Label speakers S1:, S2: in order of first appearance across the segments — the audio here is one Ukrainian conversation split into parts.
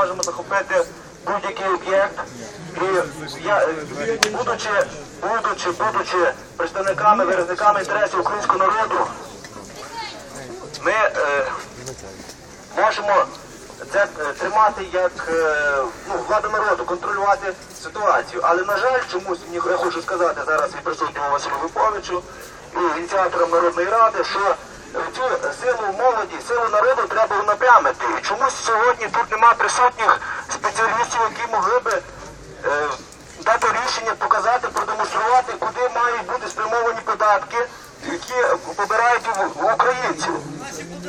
S1: можемо захопити будь-який об'єкт. І я, е, будучи, будучи, будучи представниками, виразниками інтересів українського народу, ми е, можемо це е, тримати як е, ну, влада народу, контролювати ситуацію. Але на жаль, чомусь я хочу сказати зараз і присутньому Василю Виповичу і ініціаторам Народної Ради, що цю силу молоді, треба. І чомусь сьогодні тут немає присутніх спеціалістів, які могли би е, дати рішення, показати, продемонструвати, куди мають бути спрямовані податки, які побирають у українців.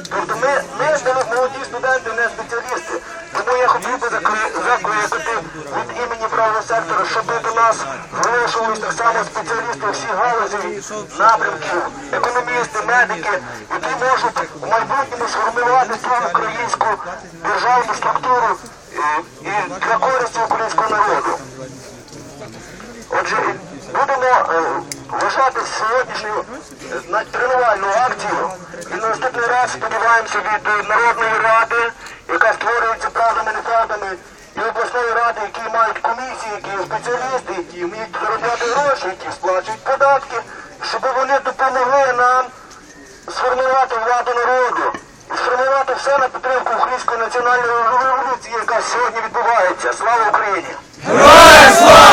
S1: Тобто ми, ми молоді студенти, імені правого сектора, щоб до нас залишились так само спеціалісти всіх галузей напрямків, економісти, медики, які можуть в майбутньому сформувати ту українську державну структуру е, і для користі українського народу. Отже, будемо е, вважати сьогоднішню е, тренувальну акцію. І на наступний раз сподіваємося від Народної ради, яка створюється правдами, неправдами, і обласної ради, які мають які спеціалісти, які вміють заробляти гроші, які сплачують податки, щоб вони допомогли нам сформувати владу народу і сформувати все на підтримку української національної революції, яка сьогодні відбувається. Слава Україні!
S2: Героям слава!